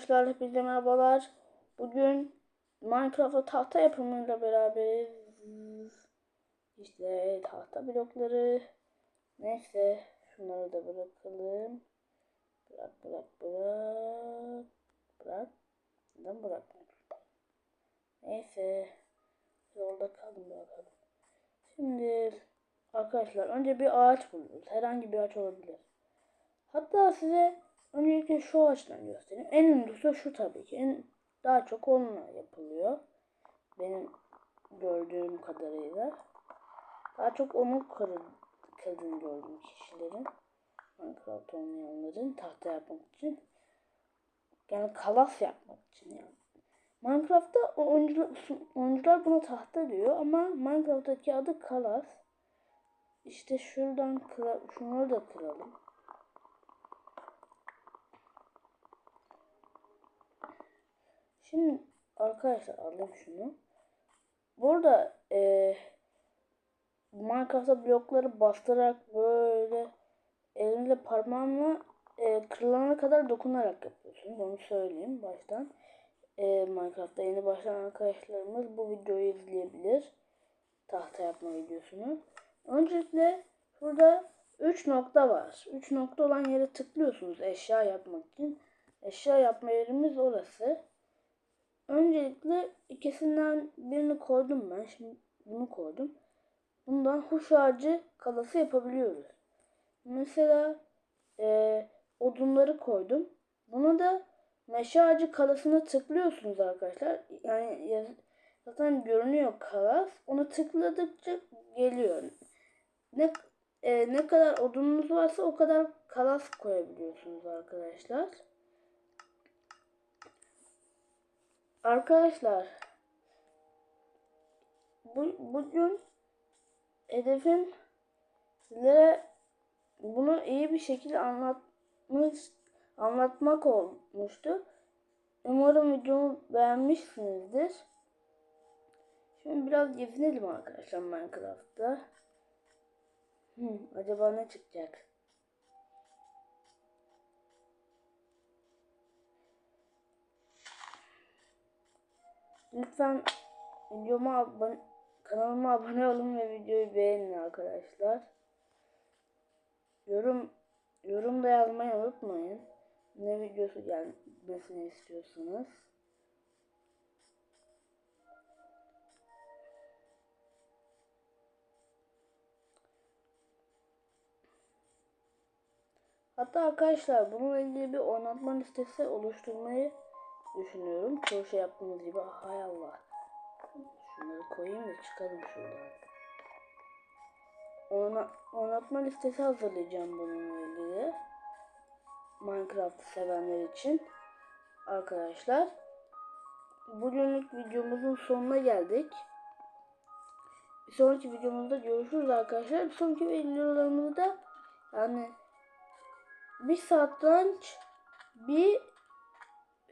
Arkadaşlar hepinize merhabalar. Bugün Minecraft'ta tahta yapımıyla beraberiz. İşte tahta blokları. Neyse şunları da bırakalım. Bırak bırak bırak. Bırak. Neden bırakmıyor? Neyse. Yolda kaldım bakalım. Şimdi arkadaşlar önce bir ağaç buluyoruz. Herhangi bir ağaç olabilir. Hatta size öncelikle şu ağaçtan göstereyim. En ünlüsü şu tabii ki. En, daha çok onunla yapılıyor. Benim gördüğüm kadarıyla. Daha çok onu kırın, kırdığını gördüm kişilerin. Minecraft oynayanların tahta yapmak için. Yani kalas yapmak için yani. Minecraft'ta oyuncular, oyuncular buna tahta diyor ama Minecraft'taki adı kalas. İşte şuradan şunları da kıralım. Şimdi arkadaşlar alayım şunu. Burada e, Minecraft'ta blokları bastırarak böyle elinle parmağınla e, kırılana kadar dokunarak yapıyorsunuz. Onu söyleyeyim baştan. E, Minecraft'ta yeni başlayan arkadaşlarımız bu videoyu izleyebilir. Tahta yapma videosunu. Öncelikle burada 3 nokta var. 3 nokta olan yere tıklıyorsunuz eşya yapmak için. Eşya yapma yerimiz orası. Öncelikle ikisinden birini koydum ben. Şimdi bunu koydum. Bundan huş ağacı kalası yapabiliyoruz. Mesela e, odunları koydum. Buna da meşe ağacı kalasına tıklıyorsunuz arkadaşlar. Yani zaten görünüyor kalas. Onu tıkladıkça geliyor. Ne e, ne kadar odununuz varsa o kadar kalas koyabiliyorsunuz arkadaşlar. Arkadaşlar bu, bugün hedefim sizlere bunu iyi bir şekilde anlatmış, anlatmak olmuştu. Umarım videomu beğenmişsinizdir. Şimdi biraz gezinelim arkadaşlar Minecraft'ta. Hmm, acaba ne çıkacak? Lütfen videoma abone, kanalıma abone olun ve videoyu beğenin arkadaşlar. Yorum yorum da yazmayı unutmayın. Ne videosu gelmesini istiyorsanız. Hatta arkadaşlar bununla ilgili bir oynatma listesi oluşturmayı düşünüyorum. Çoğu şey yaptığımız gibi. Hay Allah. Şunları koyayım da çıkalım şuradan. Ona, oynatma listesi hazırlayacağım bununla ilgili. Minecraft sevenler için. Arkadaşlar. Bugünlük videomuzun sonuna geldik. Bir sonraki videomuzda görüşürüz arkadaşlar. Bir sonraki videolarımızda yani bir satranç bir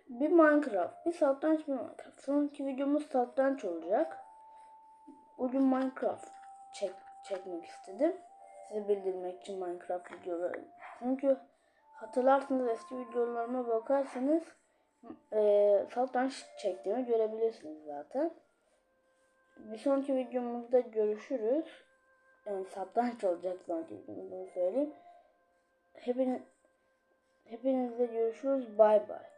bir Minecraft. Bir satranç bir Minecraft. Sonraki videomuz satranç olacak. Bugün Minecraft çek, çekmek istedim. Size bildirmek için Minecraft videoları. Çünkü hatırlarsınız eski videolarıma bakarsanız e, satranç çektiğimi görebilirsiniz zaten. Bir sonraki videomuzda görüşürüz. Yani satranç olacak sonraki videomuzda söyleyeyim. Hepiniz, hepinizle görüşürüz. Bay bay.